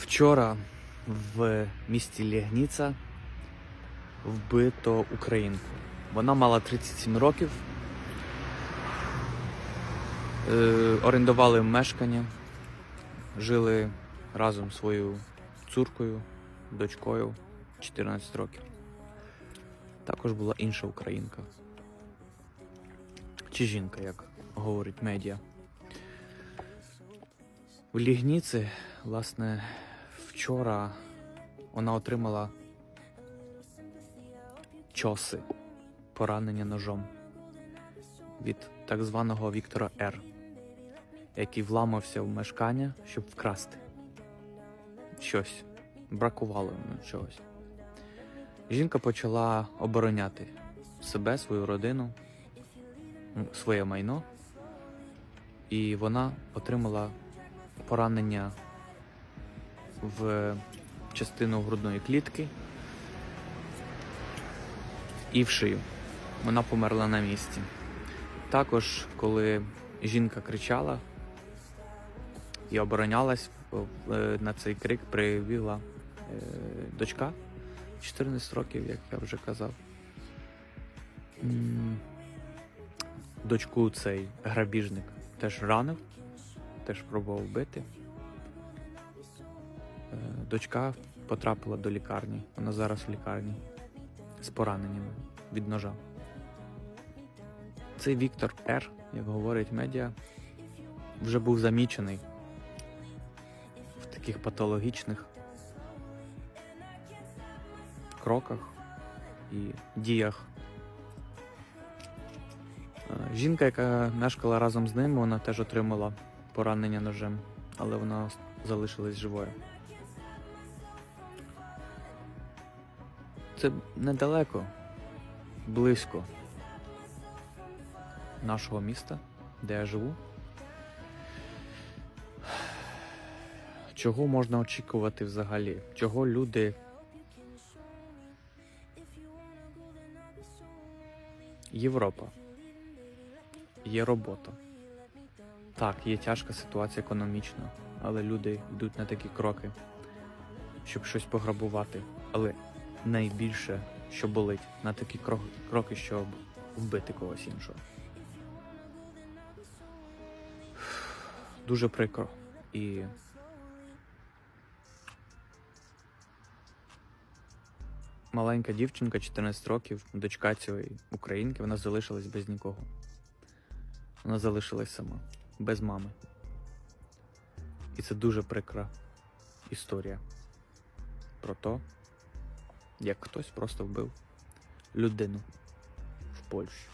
Вчора в місті Лягніца вбито українку. Вона мала 37 років. Е, орендували мешкання, жили разом своєю цуркою, дочкою 14 років. Також була інша українка. Чи жінка, як говорить медіа. В Лігніці, власне, вчора вона отримала чоси, поранення ножом від так званого Віктора Р, який вламався в мешкання, щоб вкрасти щось. Бракувало йому чогось. Жінка почала обороняти себе, свою родину, своє майно, і вона отримала поранення в частину грудної клітки і в шию. Вона померла на місці. Також, коли жінка кричала і оборонялась, е, на цей крик привіла е, дочка 14 років, як я вже казав. Дочку цей грабіжник теж ранив, теж пробував вбити. Дочка потрапила до лікарні. Вона зараз в лікарні з пораненнями від ножа. Цей Віктор Р, як говорить медіа, вже був замічений в таких патологічних кроках і діях. Е, Жінка, яка мешкала разом з ним, вона теж отримала поранення ножем, але вона залишилась живою. Це недалеко, близько нашого міста, де я живу. Чого можна очікувати взагалі? Чого люди Європа. Є робота. Так, є тяжка ситуація економічна, але люди йдуть на такі кроки, щоб щось пограбувати. Але найбільше, що болить, на такі кроки, щоб вбити когось іншого. Дуже прикро. І маленька дівчинка, 14 років, дочка цієї українки, вона залишилась без нікого. Вона залишилась сама, без мами. І це дуже прикра історія про те, як хтось просто вбив людину в Польщі.